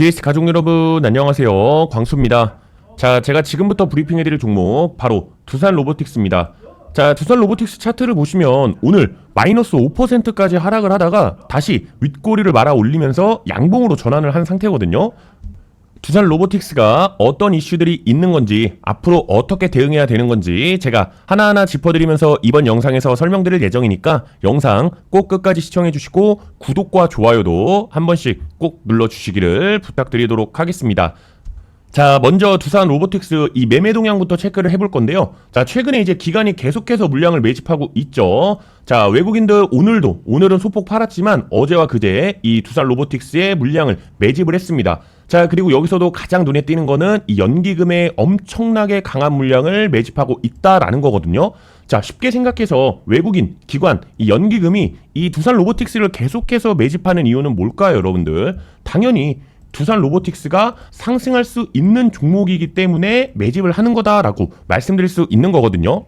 DS 가족 여러분 안녕하세요. 광수입니다. 자 제가 지금부터 브리핑해 드릴 종목 바로 두산 로보틱스입니다. 자 두산 로보틱스 차트를 보시면 오늘 마이너스 5%까지 하락을 하다가 다시 윗꼬리를 말아 올리면서 양봉으로 전환을 한 상태거든요 두산 로보틱스가 어떤 이슈들이 있는 건지 앞으로 어떻게 대응해야 되는 건지 제가 하나하나 짚어드리면서 이번 영상에서 설명드릴 예정이니까 영상 꼭 끝까지 시청해 주시고 구독과 좋아요도 한 번씩 꼭 눌러주시기를 부탁드리도록 하겠습니다. 자, 먼저 두산 로보틱스 이 매매 동향부터 체크를 해볼 건데요. 자, 최근에 이제 기관이 계속해서 물량을 매집하고 있죠. 자, 외국인들 오늘도, 오늘은 소폭 팔았지만 어제와 그제 이 두산 로보틱스의 물량을 매집을 했습니다. 자, 그리고 여기서도 가장 눈에 띄는 거는 이 연기금의 엄청나게 강한 물량을 매집하고 있다라는 거거든요. 자, 쉽게 생각해서 외국인, 기관, 이 연기금이 이 두산 로보틱스를 계속해서 매집하는 이유는 뭘까요, 여러분들? 당연히 두산 로보틱스가 상승할 수 있는 종목이기 때문에 매집을 하는 거다라고 말씀드릴 수 있는 거거든요.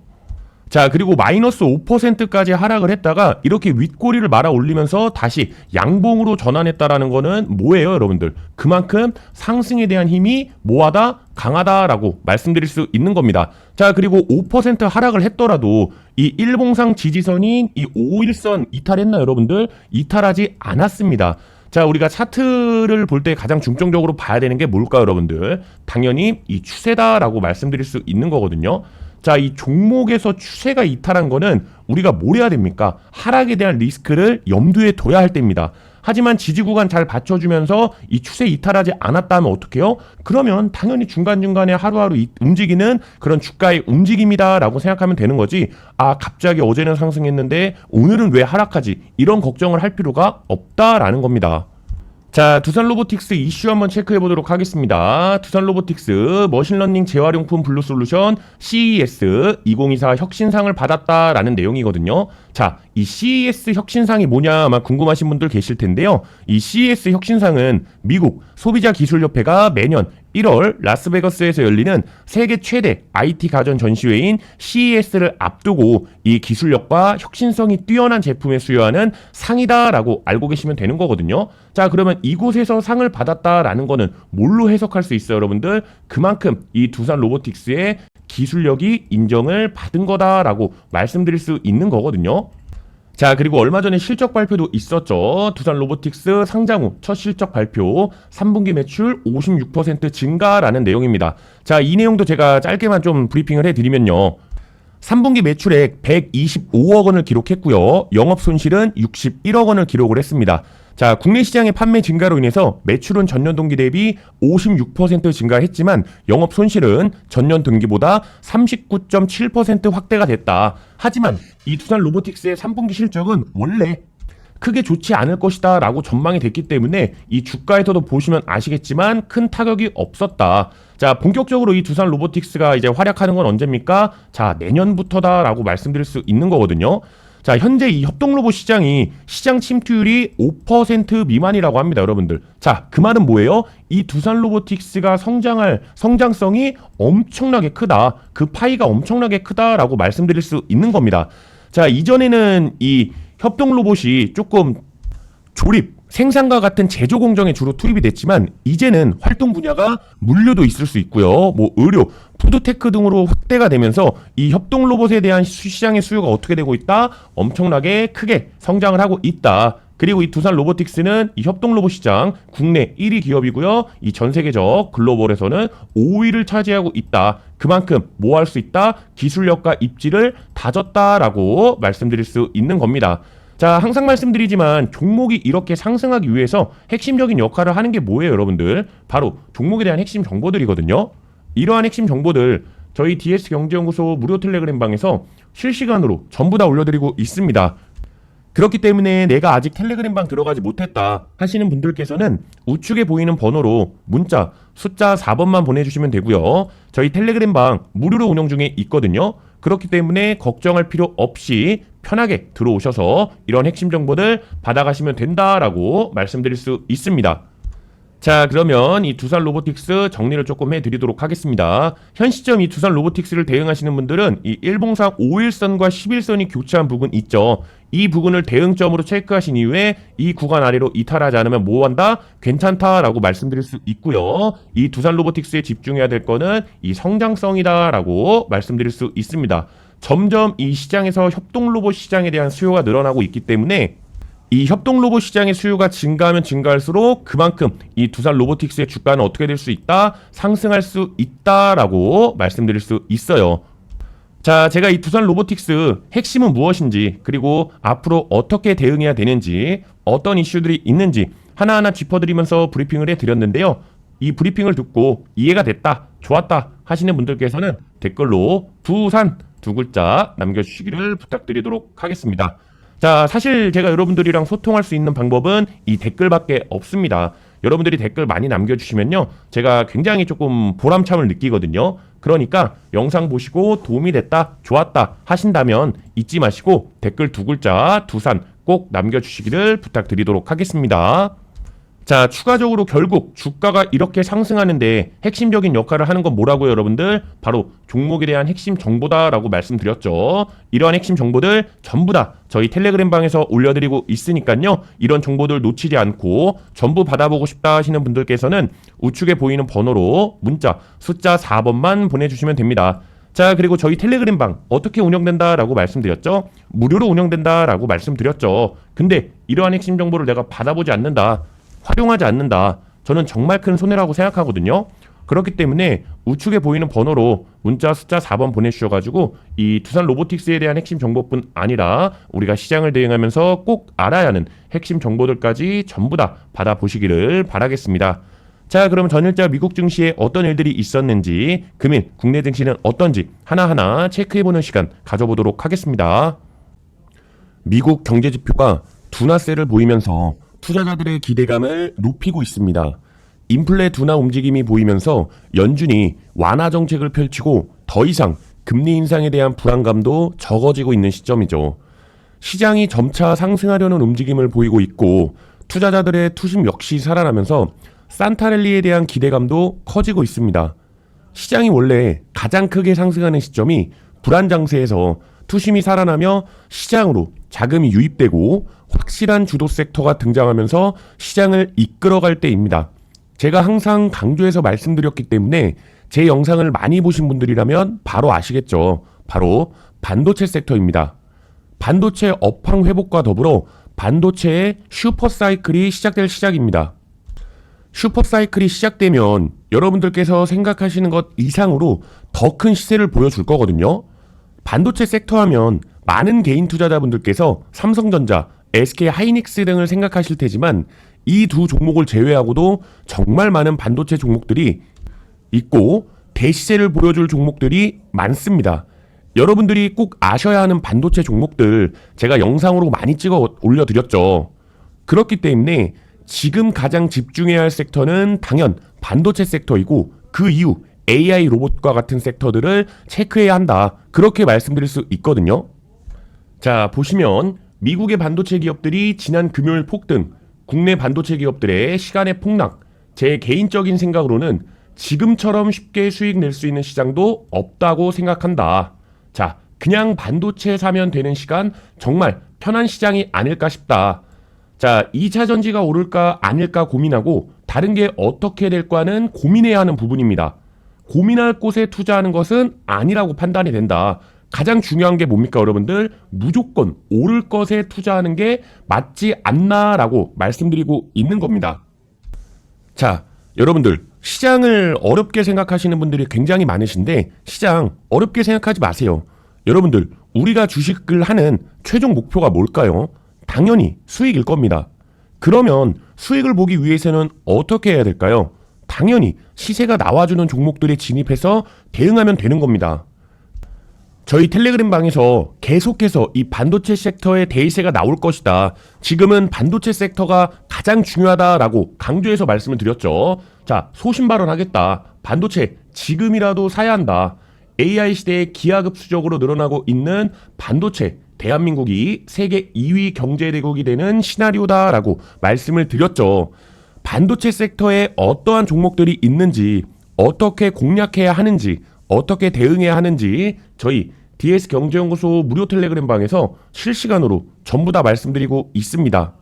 자, 그리고 마이너스 5%까지 하락을 했다가 이렇게 윗꼬리를 말아 올리면서 다시 양봉으로 전환했다라는 거는 뭐예요, 여러분들? 그만큼 상승에 대한 힘이 뭐하다? 강하다라고 말씀드릴 수 있는 겁니다. 자, 그리고 5% 하락을 했더라도 이 일봉상 지지선인 이 5일선 이탈했나 여러분들? 이탈하지 않았습니다. 자, 우리가 차트를 볼 때 가장 중점적으로 봐야 되는 게 뭘까요, 여러분들? 당연히 이 추세다라고 말씀드릴 수 있는 거거든요. 자, 이 종목에서 추세가 이탈한 거는 우리가 뭘 해야 됩니까? 하락에 대한 리스크를 염두에 둬야 할 때입니다. 하지만 지지 구간 잘 받쳐주면서 이 추세 이탈하지 않았다면 어떡해요? 그러면 당연히 중간중간에 하루하루 이- 움직이는 그런 주가의 움직임이다라고 생각하면 되는 거지. 아, 갑자기 어제는 상승했는데 오늘은 왜 하락하지? 이런 걱정을 할 필요가 없다라는 겁니다. 자, 두산 로보틱스 이슈 한번 체크해 보도록 하겠습니다. 두산 로보틱스 머신러닝 재활용품 블루 솔루션 CES 2024 혁신상을 받았다라는 내용이거든요. 자, 이 CES 혁신상이 뭐냐 아마 궁금하신 분들 계실 텐데요. 이 CES 혁신상은 미국 소비자 기술협회가 매년 1월 라스베가스에서 열리는 세계 최대 IT 가전 전시회인 CES를 앞두고 이 기술력과 혁신성이 뛰어난 제품에 수여하는 상이다라고 알고 계시면 되는 거거든요. 자, 그러면 이곳에서 상을 받았다라는 거는 뭘로 해석할 수 있어요, 여러분들? 그만큼 이 두산 로보틱스의 기술력이 인정을 받은 거다라고 말씀드릴 수 있는 거거든요. 자, 그리고 얼마 전에 실적 발표도 있었죠. 두산 로보틱스 상장 후 첫 실적 발표, 3분기 매출 56% 증가라는 내용입니다. 자, 이 내용도 제가 짧게만 좀 브리핑을 해드리면요. 3분기 매출액 125억 원을 기록했고요. 영업 손실은 61억 원을 기록을 했습니다. 자, 국내 시장의 판매 증가로 인해서 매출은 전년 동기 대비 56% 증가했지만 영업 손실은 전년 동기보다 39.7% 확대가 됐다. 하지만 이 두산 로보틱스의 3분기 실적은 원래 크게 좋지 않을 것이다 라고 전망이 됐기 때문에 이 주가에서도 보시면 아시겠지만 큰 타격이 없었다. 자, 본격적으로 이 두산 로보틱스가 이제 활약하는 건 언제입니까? 자, 내년부터다 라고 말씀드릴 수 있는 거거든요. 자, 현재 이 협동 로봇 시장이 시장 침투율이 5% 미만이라고 합니다, 여러분들. 자, 그 말은 뭐예요? 이 두산 로보틱스가 성장할 성장성이 엄청나게 크다. 그 파이가 엄청나게 크다라고 말씀드릴 수 있는 겁니다. 자, 이전에는 이 협동 로봇이 조금 조립, 생산과 같은 제조 공정에 주로 투입이 됐지만 이제는 활동 분야가 물류도 있을 수 있고요. 뭐 의료, 푸드테크 등으로 확대가 되면서 이 협동 로봇에 대한 수- 시장의 수요가 어떻게 되고 있다? 엄청나게 크게 성장을 하고 있다. 그리고 이 두산 로보틱스는 이 협동 로봇 시장 국내 1위 기업이고요. 이 전 세계적 글로벌에서는 5위를 차지하고 있다. 그만큼 뭐 할 수 있다? 기술력과 입지를 다졌다라고 말씀드릴 수 있는 겁니다. 자, 항상 말씀드리지만 종목이 이렇게 상승하기 위해서 핵심적인 역할을 하는 게 뭐예요, 여러분들? 바로 종목에 대한 핵심 정보들이거든요. 이러한 핵심 정보들 저희 DS 경제연구소 무료 텔레그램 방에서 실시간으로 전부 다 올려드리고 있습니다. 그렇기 때문에 내가 아직 텔레그램 방 들어가지 못했다 하시는 분들께서는 우측에 보이는 번호로 문자 숫자 4번만 보내주시면 되고요. 저희 텔레그램 방 무료로 운영 중에 있거든요. 그렇기 때문에 걱정할 필요 없이 편하게 들어오셔서 이런 핵심 정보들 받아가시면 된다라고 말씀드릴 수 있습니다. 자, 그러면 이 두산 로보틱스 정리를 조금 해드리도록 하겠습니다. 현 시점 이 두산 로보틱스를 대응하시는 분들은 이 일봉상 5일선과 11선이 교차한 부분 있죠. 이 부분을 대응점으로 체크하신 이후에 이 구간 아래로 이탈하지 않으면 뭐 한다? 괜찮다라고 말씀드릴 수 있고요. 이 두산 로보틱스에 집중해야 될 거는 이 성장성이다라고 말씀드릴 수 있습니다. 점점 이 시장에서 협동 로봇 시장에 대한 수요가 늘어나고 있기 때문에 이 협동 로봇 시장의 수요가 증가하면 증가할수록 그만큼 이 두산 로보틱스의 주가는 어떻게 될 수 있다? 상승할 수 있다라고 말씀드릴 수 있어요. 자, 제가 이 두산 로보틱스 핵심은 무엇인지, 그리고 앞으로 어떻게 대응해야 되는지, 어떤 이슈들이 있는지 하나하나 짚어드리면서 브리핑을 해드렸는데요. 이 브리핑을 듣고 이해가 됐다, 좋았다 하시는 분들께서는 댓글로 두산 두 글자 남겨주시기를 부탁드리도록 하겠습니다. 자, 사실 제가 여러분들이랑 소통할 수 있는 방법은 이 댓글밖에 없습니다. 여러분들이 댓글 많이 남겨주시면요. 제가 굉장히 조금 보람참을 느끼거든요. 그러니까 영상 보시고 도움이 됐다, 좋았다 하신다면 잊지 마시고 댓글 두 글자, 두산 꼭 남겨주시기를 부탁드리도록 하겠습니다. 자, 추가적으로 결국 주가가 이렇게 상승하는데 핵심적인 역할을 하는 건 뭐라고요, 여러분들? 바로 종목에 대한 핵심 정보다라고 말씀드렸죠. 이러한 핵심 정보들 전부 다 저희 텔레그램 방에서 올려드리고 있으니까요. 이런 정보들 놓치지 않고 전부 받아보고 싶다 하시는 분들께서는 우측에 보이는 번호로 문자 숫자 4번만 보내주시면 됩니다. 자, 그리고 저희 텔레그램 방 어떻게 운영된다라고 말씀드렸죠? 무료로 운영된다라고 말씀드렸죠. 근데 이러한 핵심 정보를 내가 받아보지 않는다. 활용하지 않는다. 저는 정말 큰 손해라고 생각하거든요. 그렇기 때문에 우측에 보이는 번호로 문자 숫자 4번 보내주셔가지고 이 두산 로보틱스에 대한 핵심 정보뿐 아니라 우리가 시장을 대응하면서 꼭 알아야 하는 핵심 정보들까지 전부 다 받아보시기를 바라겠습니다. 자, 그럼 전일자 미국 증시에 어떤 일들이 있었는지, 금일 국내 증시는 어떤지 하나하나 체크해보는 시간 가져보도록 하겠습니다. 미국 경제 지표가 둔화세를 보이면서 투자자들의 기대감을 높이고 있습니다. 인플레 둔화 움직임이 보이면서 연준이 완화 정책을 펼치고 더 이상 금리 인상에 대한 불안감도 적어지고 있는 시점이죠. 시장이 점차 상승하려는 움직임을 보이고 있고 투자자들의 투심 역시 살아나면서 산타랠리에 대한 기대감도 커지고 있습니다. 시장이 원래 가장 크게 상승하는 시점이 불안 장세에서 투심이 살아나며 시장으로 자금이 유입되고 확실한 주도 섹터가 등장하면서 시장을 이끌어갈 때입니다. 제가 항상 강조해서 말씀드렸기 때문에 제 영상을 많이 보신 분들이라면 바로 아시겠죠. 바로 반도체 섹터입니다. 반도체 업황 회복과 더불어 반도체의 슈퍼 사이클이 시작될 시작입니다. 슈퍼 사이클이 시작되면 여러분들께서 생각하시는 것 이상으로 더 큰 시세를 보여줄 거거든요. 반도체 섹터 하면 많은 개인 투자자분들께서 삼성전자, SK 하이닉스 등을 생각하실 테지만 이 두 종목을 제외하고도 정말 많은 반도체 종목들이 있고 대시세를 보여줄 종목들이 많습니다. 여러분들이 꼭 아셔야 하는 반도체 종목들 제가 영상으로 많이 찍어 올려드렸죠. 그렇기 때문에 지금 가장 집중해야 할 섹터는 당연 반도체 섹터이고 그 이후 AI 로봇과 같은 섹터들을 체크해야 한다. 그렇게 말씀드릴 수 있거든요. 자, 보시면 미국의 반도체 기업들이 지난 금요일 폭등, 국내 반도체 기업들의 시간의 폭락, 제 개인적인 생각으로는 지금처럼 쉽게 수익 낼 수 있는 시장도 없다고 생각한다. 자, 그냥 반도체 사면 되는 시간 정말 편한 시장이 아닐까 싶다. 자, 2차 전지가 오를까 아닐까 고민하고 다른 게 어떻게 될까는 고민해야 하는 부분입니다. 고민할 곳에 투자하는 것은 아니라고 판단이 된다. 가장 중요한 게 뭡니까, 여러분들? 무조건 오를 것에 투자하는 게 맞지 않나라고 말씀드리고 있는 겁니다. 자, 여러분들, 시장을 어렵게 생각하시는 분들이 굉장히 많으신데, 시장 어렵게 생각하지 마세요. 여러분들, 우리가 주식을 하는 최종 목표가 뭘까요? 당연히 수익일 겁니다. 그러면 수익을 보기 위해서는 어떻게 해야 될까요? 당연히 시세가 나와주는 종목들에 진입해서 대응하면 되는 겁니다. 저희 텔레그램 방에서 계속해서 이 반도체 섹터의 대세가 나올 것이다. 지금은 반도체 섹터가 가장 중요하다라고 강조해서 말씀을 드렸죠. 자, 소신 발언하겠다. 반도체 지금이라도 사야 한다. AI 시대에 기하급수적으로 늘어나고 있는 반도체 대한민국이 세계 2위 경제대국이 되는 시나리오다라고 말씀을 드렸죠. 반도체 섹터에 어떠한 종목들이 있는지, 어떻게 공략해야 하는지, 어떻게 대응해야 하는지 저희 DS 경제연구소 무료 텔레그램 방에서 실시간으로 전부 다 말씀드리고 있습니다.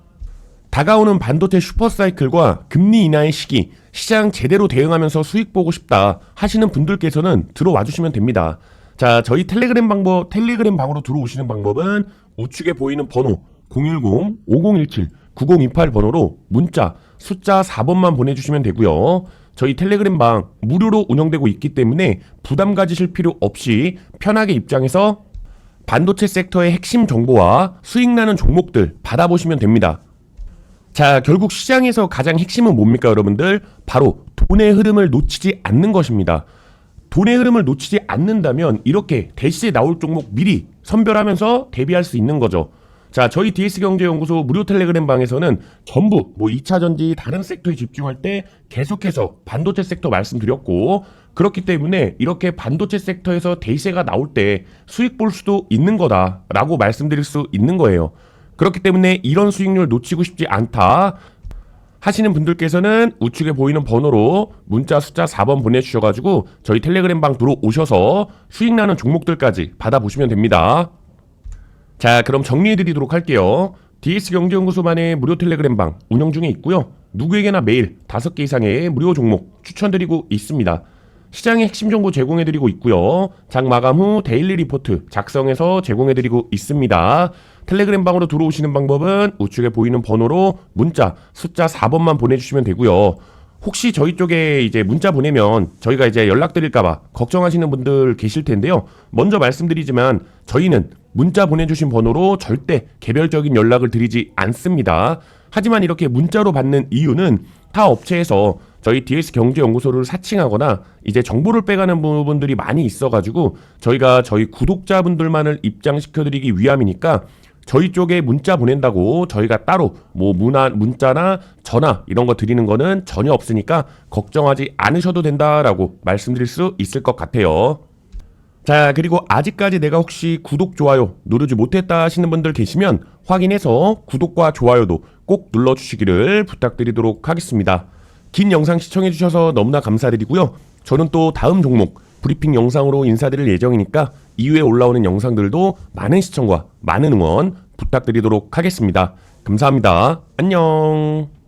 다가오는 반도체 슈퍼사이클과 금리 인하의 시기, 시장 제대로 대응하면서 수익 보고 싶다 하시는 분들께서는 들어와 주시면 됩니다. 자, 저희 텔레그램 방법, 텔레그램 방으로 들어오시는 방법은 우측에 보이는 번호 010-5017-9028 번호로 문자 숫자 4번만 보내주시면 되고요. 저희 텔레그램 방 무료로 운영되고 있기 때문에 부담 가지실 필요 없이 편하게 입장해서 반도체 섹터의 핵심 정보와 수익 나는 종목들 받아보시면 됩니다. 자, 결국 시장에서 가장 핵심은 뭡니까, 여러분들? 바로 돈의 흐름을 놓치지 않는 것입니다. 돈의 흐름을 놓치지 않는다면 이렇게 대시에 나올 종목 미리 선별하면서 대비할 수 있는 거죠. 자, 저희 DS경제연구소 무료 텔레그램 방에서는 전부 뭐 2차 전지 다른 섹터에 집중할 때 계속해서 반도체 섹터 말씀드렸고 그렇기 때문에 이렇게 반도체 섹터에서 대시가 나올 때 수익 볼 수도 있는 거다라고 말씀드릴 수 있는 거예요. 그렇기 때문에 이런 수익률 놓치고 싶지 않다. 하시는 분들께서는 우측에 보이는 번호로 문자 숫자 4번 보내주셔가지고 저희 텔레그램 방 들어오셔서 수익 나는 종목들까지 받아보시면 됩니다. 자, 그럼 정리해드리도록 할게요. DS경제연구소만의 무료 텔레그램 방 운영 중에 있고요. 누구에게나 매일 5개 이상의 무료 종목 추천드리고 있습니다. 시장의 핵심 정보 제공해드리고 있고요. 장 마감 후 데일리 리포트 작성해서 제공해드리고 있습니다. 텔레그램 방으로 들어오시는 방법은 우측에 보이는 번호로 문자 숫자 4번만 보내주시면 되고요. 혹시 저희 쪽에 이제 문자 보내면 저희가 이제 연락드릴까봐 걱정하시는 분들 계실 텐데요. 먼저 말씀드리지만 저희는 문자 보내주신 번호로 절대 개별적인 연락을 드리지 않습니다. 하지만 이렇게 문자로 받는 이유는 타 업체에서 저희 DS 경제연구소를 사칭하거나 이제 정보를 빼가는 부분들이 많이 있어가지고 저희가 저희 구독자분들만을 입장시켜드리기 위함이니까 저희 쪽에 문자 보낸다고 저희가 따로 뭐 문화, 문자나 전화 이런 거 드리는 거는 전혀 없으니까 걱정하지 않으셔도 된다라고 말씀드릴 수 있을 것 같아요. 자, 그리고 아직까지 내가 혹시 구독, 좋아요 누르지 못했다 하시는 분들 계시면 확인해서 구독과 좋아요도 꼭 눌러주시기를 부탁드리도록 하겠습니다. 긴 영상 시청해주셔서 너무나 감사드리고요. 저는 또 다음 종목 브리핑 영상으로 인사드릴 예정이니까 이후에 올라오는 영상들도 많은 시청과 많은 응원 부탁드리도록 하겠습니다. 감사합니다. 안녕.